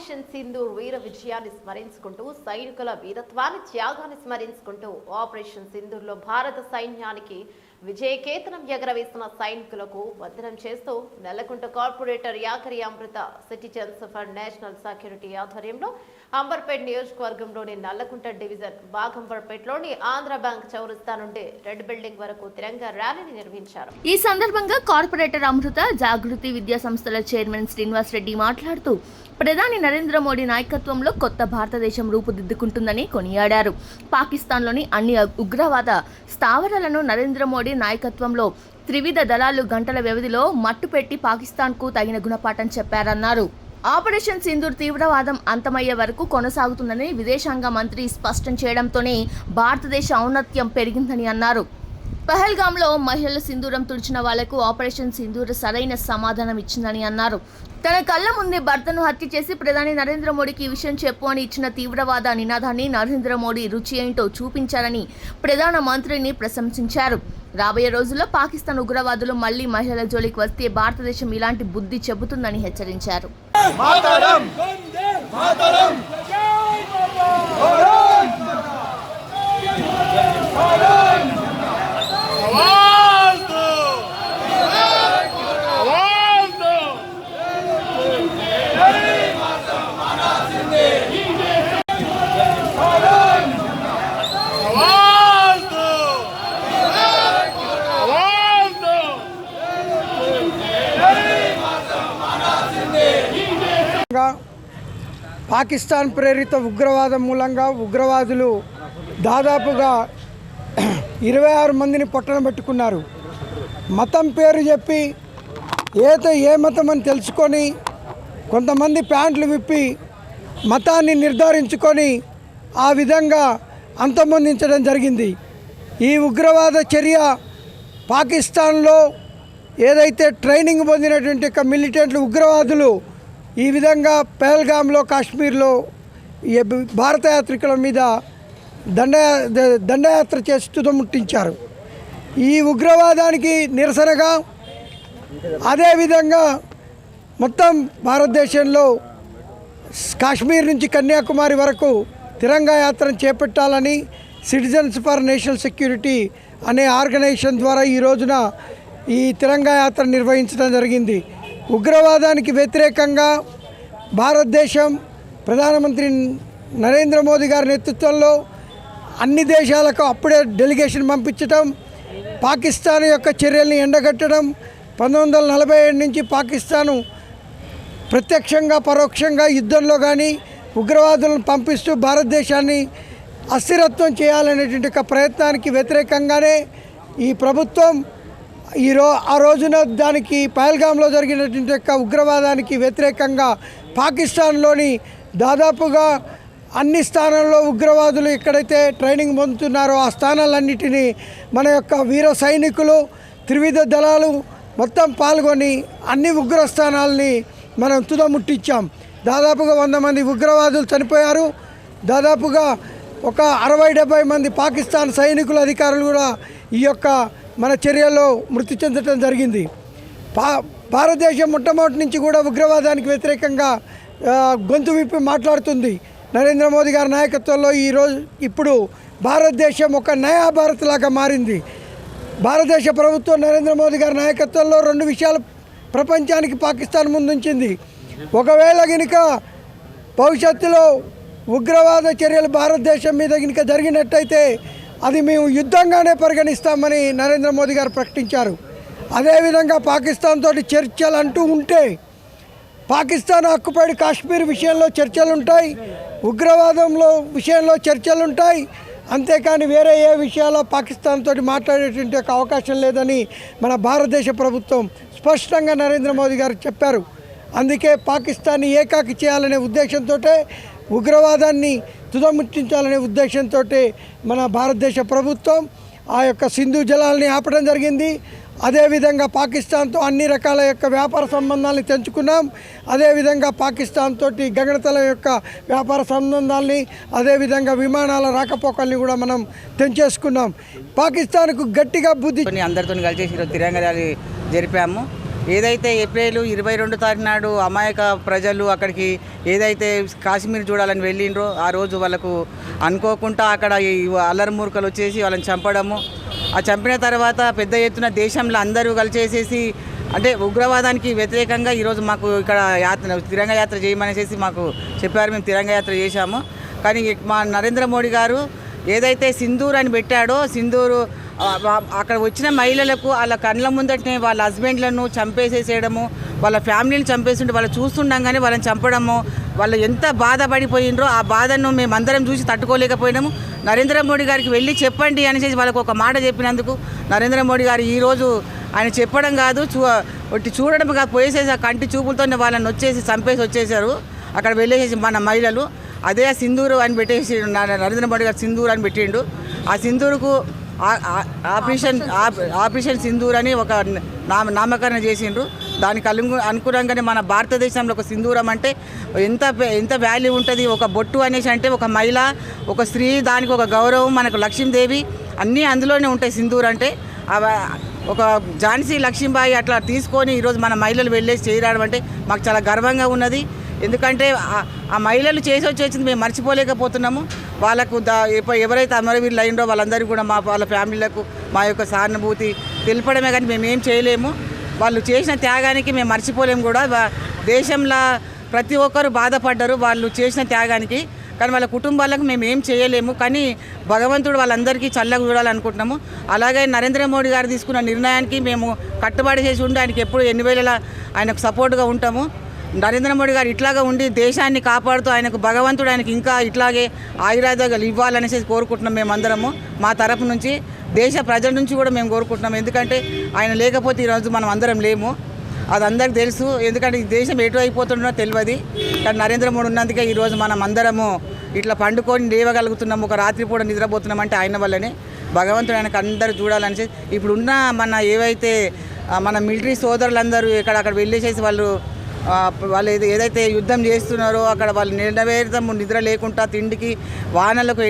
Operation Sindhu వీర విజయాన్ని స్మరించుకుంటూ సైనికుల వీరత్వాన్ని త్యాగాన్ని స్మరించుకుంటూ ఆపరేషన్ సింధూర్లో భారత సైన్యానికి విజయకేతనం ఎగరవేసిన సైనికులకు వందనం చేస్తూ నెలకుంట corporator యాకరి Amrutha citizens for national security ఆధ్వర్యంలో అంబర్పేట్ నియోజకవర్గంలోని నల్లకుంట డివిజన్ బాగంబర్పేటలోని ఆంధ్ర బ్యాంక్ చౌరస్తా నుండి రెడ్ బిల్డింగ్ వరకు తిరంగా ర్యాలీని నిర్వహించారు. ఈ సందర్భంగా కార్పొరేటర్ అమృత జాగృతి విద్యా సంస్థల చైర్మన్ శ్రీనివాస్ రెడ్డి మాట్లాడుతూ ప్రధాని నరేంద్ర మోడీ నాయకత్వంలో కొత్త భారతదేశం రూపుదిద్దుకుంటుందని కొనియాడారు. పాకిస్తాన్లోని అన్ని ఉగ్రవాద స్థావరాలను నరేంద్ర మోడీ నాయకత్వంలో త్రివిధ దళాలు గంటల వ్యవధిలో మట్టుపెట్టి పాకిస్తాన్కు తగిన గుణపాఠం చెప్పారన్నారు. ఆపరేషన్ సింధూర్ తీవ్రవాదం అంతమయ్యే వరకు కొనసాగుతుందని విదేశాంగ మంత్రి స్పష్టం చేయడంతోనే భారతదేశ ఔన్నత్యం పెరిగిందని అన్నారు. పహల్గాంలో మహిళలు సింధూరం తుడిచిన వాళ్ళకు ఆపరేషన్ సింధూర్ సరైన సమాధానం ఇచ్చిందని అన్నారు. తన కళ్ళ ముందే భర్తను హత్య చేసి ప్రధాని నరేంద్ర మోడీకి ఈ విషయం చెప్పు అని ఇచ్చిన తీవ్రవాద నినాదాన్ని నరేంద్ర మోడీ రుచి ఏంటో చూపించారని ప్రధాన మంత్రిని ప్రశంసించారు. రాబోయే రోజుల్లో పాకిస్తాన్ ఉగ్రవాదులు మళ్ళీ మహిళల జోలికి వస్తే భారతదేశం ఇలాంటి బుద్ధి చెబుతుందని హెచ్చరించారు. మాతరం! పాకిస్తాన్ ప్రేరిత ఉగ్రవాదం మూలంగా ఉగ్రవాదులు దాదాపుగా ఇరవై ఆరు మందిని పొట్టన పెట్టుకున్నారు. మతం పేరు చెప్పి ఏతో ఏ మతం అని తెలుసుకొని కొంతమంది ప్యాంట్లు విప్పి మతాన్ని నిర్ధారించుకొని ఆ విధంగా అంతమొందించడం జరిగింది. ఈ ఉగ్రవాద చర్య పాకిస్తాన్లో ఏదైతే ట్రైనింగ్ పొందినటువంటి యొక్క మిలిటెంట్లు ఉగ్రవాదులు ఈ విధంగా పెహల్గాంలో కాశ్మీర్లో ఈ భారత యాత్రికుల మీద దండ దండయాత్ర చేసి తుదముట్టించారు ఈ ఉగ్రవాదానికి నిరసనగా అదేవిధంగా మొత్తం భారతదేశంలో కాశ్మీర్ నుంచి కన్యాకుమారి వరకు తిరంగా యాత్రను చేపట్టాలని సిటిజన్స్ ఫర్ నేషనల్ సెక్యూరిటీ అనే ఆర్గనైజేషన్ ద్వారా ఈ రోజున ఈ తిరంగా యాత్ర నిర్వహించడం జరిగింది. ఉగ్రవాదానికి వ్యతిరేకంగా భారతదేశం ప్రధానమంత్రి నరేంద్ర మోదీ గారి నేతృత్వంలో అన్ని దేశాలకు అప్పుడే డెలిగేషన్ పంపించటం పాకిస్తాన్ యొక్క చర్యల్ని ఎండగట్టడం పంతొమ్మిది వందల నలభై ఏడు నుంచి పాకిస్తాను ప్రత్యక్షంగా పరోక్షంగా యుద్ధంలో కానీ ఉగ్రవాదులను పంపిస్తూ భారతదేశాన్ని అస్థిరత్వం చేయాలనేటువంటి ఒక ప్రయత్నానికి వ్యతిరేకంగానే ఈ ప్రభుత్వం ఈ ఆ రోజున దానికి పహల్గాంలో జరిగినటువంటి యొక్క ఉగ్రవాదానికి వ్యతిరేకంగా పాకిస్తాన్లోని దాదాపుగా అన్ని స్థానాల్లో ఉగ్రవాదులు ఎక్కడైతే ట్రైనింగ్ పొందుతున్నారో ఆ స్థానాలన్నిటినీ మన యొక్క వీర సైనికులు త్రివిధ దళాలు మొత్తం పాల్గొని అన్ని ఉగ్ర స్థానాల్ని మనం తుదముట్టించాం దాదాపుగా వంద మంది ఉగ్రవాదులు చనిపోయారు. దాదాపుగా ఒక అరవై డెబ్బై మంది పాకిస్తాన్ సైనికుల అధికారులు కూడా ఈ యొక్క మన చర్యల్లో మృతి చెందడం జరిగింది. పా భారతదేశం మొట్టమొదటి నుంచి కూడా ఉగ్రవాదానికి వ్యతిరేకంగా గొంతు విప్పి మాట్లాడుతుంది. నరేంద్ర మోదీ గారి నాయకత్వంలో ఈరోజు ఇప్పుడు భారతదేశం ఒక నయా భారత్ లాగా మారింది. భారతదేశ ప్రభుత్వం నరేంద్ర మోదీ గారి నాయకత్వంలో రెండు విషయాలు ప్రపంచానికి పాకిస్తాన్ ముందుంచింది. ఒకవేళ గనుక భవిష్యత్తులో ఉగ్రవాద చర్యలు భారతదేశం మీద గనుక జరిగినట్టయితే అది మేము యుద్ధంగానే పరిగణిస్తామని నరేంద్ర మోదీ గారు ప్రకటించారు. అదేవిధంగా పాకిస్తాన్ తోటి చర్చలు అంటూ ఉంటే పాకిస్తాన్ ఆక్యుపైడ్ కాశ్మీర్ విషయంలో చర్చలు ఉంటాయి ఉగ్రవాదంలో విషయంలో చర్చలు ఉంటాయి అంతేకాని వేరే ఏ విషయాల్లో పాకిస్తాన్ తోటి మాట్లాడేటువంటి అవకాశం లేదని మన భారతదేశ ప్రభుత్వం స్పష్టంగా నరేంద్ర మోదీ గారు చెప్పారు. అందుకే పాకిస్తాన్ని ఏకాకి చేయాలనే ఉద్దేశంతో ఉగ్రవాదాన్ని తుదముట్టించాలనే ఉద్దేశంతో మన భారతదేశ ప్రభుత్వం ఆ యొక్క సింధు జలాల్ని ఆపడం జరిగింది. అదేవిధంగా పాకిస్తాన్తో అన్ని రకాల యొక్క వ్యాపార సంబంధాలని తెంచుకున్నాం. అదేవిధంగా పాకిస్తాన్ తోటి గగనతల యొక్క వ్యాపార సంబంధాల్ని అదేవిధంగా విమానాల రాకపోకల్ని కూడా మనం తెంచేసుకున్నాం. పాకిస్తాన్కు గట్టిగా బుద్ధి అందరితో కలిసి ఈరోజు తిరంగ ర్యాలీ జరిపాము. ఏదైతే ఏప్రిల్ ఇరవై రెండు తారీఖు నాడు అమాయక ప్రజలు అక్కడికి ఏదైతే కాశ్మీర్ చూడాలని వెళ్ళిండ్రో ఆ రోజు వాళ్ళకు అనుకోకుండా అక్కడ ఈ వచ్చేసి వాళ్ళని చంపడము. ఆ చంపిన తర్వాత పెద్ద ఎత్తున దేశంలో అందరూ కలిసేసేసి అంటే ఉగ్రవాదానికి వ్యతిరేకంగా ఈరోజు మాకు ఇక్కడ యాత్ర తిరంగ యాత్ర చేయమనేసి మాకు చెప్పారు మేము తిరంగ యాత్ర చేశాము. కానీ మా నరేంద్ర మోడీ గారు ఏదైతే సింధూర్ అని పెట్టాడో సింధూరు అక్కడ వచ్చిన మహిళలకు వాళ్ళ కళ్ళ ముందటనే వాళ్ళ హస్బెండ్లను చంపేసేసేయడము వాళ్ళ ఫ్యామిలీని చంపేస్తుంటే వాళ్ళు చూస్తుండగానే వాళ్ళని చంపడము వాళ్ళు ఎంత బాధపడిపోయినరో ఆ బాధను మేము అందరం చూసి తట్టుకోలేకపోయినాము. నరేంద్ర మోడీ గారికి వెళ్ళి చెప్పండి అనేసి వాళ్ళకు ఒక మాట చెప్పినందుకు నరేంద్ర మోడీ గారు ఈరోజు ఆయన చెప్పడం కాదు చూ ఒట్టి చూడడం కాదు పోయేసేసి ఆ కంటి చూపులతోనే వాళ్ళని వచ్చేసి చంపేసి వచ్చేసారు అక్కడ వెళ్ళేసేసి మన మహిళలు అదే సింధూరు అని పెట్టేసి నరేంద్ర మోడీ గారు సింధూరు అని పెట్టిండు. ఆ సింధూరుకు ఆపరేషన్ ఆపరేషన్ సింధూర్ అని ఒక నామ నామకరణ చేసిండ్రు. దానికి అలుగు అనుకూలంగానే మన భారతదేశంలో ఒక సింధూరం అంటే ఎంత ఎంత వాల్యూ ఉంటుంది? ఒక బొట్టు అనేసి అంటే ఒక మహిళ ఒక స్త్రీ దానికి ఒక గౌరవం మనకు లక్ష్మీదేవి అన్నీ అందులోనే ఉంటాయి సింధూర్ అంటే. ఒక ఝాన్సీ లక్ష్మీబాయి అట్లా తీసుకొని ఈరోజు మన మహిళలు వెళ్ళేసి చేయరావడం అంటే మాకు చాలా గర్వంగా ఉన్నది. ఎందుకంటే ఆ- ఆ మహిళలు చేసి వచ్చేసింది మేము మర్చిపోలేకపోతున్నాము. వాళ్ళకు ఎవరైతే అమరవీరులు అయినరో వాళ్ళందరికీ కూడా మా వాళ్ళ ఫ్యామిలీలకు మా యొక్క సానుభూతి తెలపడమే కానీ మేము ఏం చేయలేము. వాళ్ళు చేసిన త్యాగానికి మేము మర్చిపోలేము కూడా. దేశంలో ప్రతి ఒక్కరు బాధపడ్డారు వాళ్ళు చేసిన త్యాగానికి. కానీ వాళ్ళ కుటుంబాలకు మేము ఏం చేయలేము. కానీ భగవంతుడు వాళ్ళందరికీ చల్లగా చూడాలనుకుంటున్నాము. అలాగే నరేంద్ర మోడీ గారు తీసుకున్న నిర్ణయానికి మేము కట్టుబడి చేసి ఉండి ఆయనకి ఎప్పుడు ఎన్ని వేళలా ఆయనకు సపోర్ట్గా ఉంటాము. నరేంద్ర మోడీ గారు ఇట్లాగా ఉండి దేశాన్ని కాపాడుతూ ఆయనకు భగవంతుడు ఆయనకి ఇంకా ఇట్లాగే ఆయురాధాలు ఇవ్వాలనేసి కోరుకుంటున్నాం మేమందరము మా తరపు నుంచి. దేశ ప్రజల నుంచి కూడా మేము కోరుకుంటున్నాం. ఎందుకంటే ఆయన లేకపోతే ఈరోజు మనం అందరం లేము. అది అందరికి తెలుసు. ఎందుకంటే ఈ దేశం ఎటు అయిపోతుండో తెలియదు. కానీ నరేంద్ర మోడీ ఉన్నందుకే ఈరోజు మనం అందరము ఇట్లా పండుకొని లేవగలుగుతున్నాము. ఒక రాత్రి పూట నిద్రపోతున్నాం అంటే ఆయన వల్లనే. భగవంతుడు ఆయనకు అందరూ చూడాలని ఇప్పుడున్న మన ఏవైతే మన మిలిటరీ సోదరులందరూ ఇక్కడ అక్కడ వెళ్ళేసేసి వాళ్ళు వాళ్ళు ఏదైతే యుద్ధం చేస్తున్నారో అక్కడ వాళ్ళు నిలవేరదము నిద్ర లేకుండా తిండికి వానలకు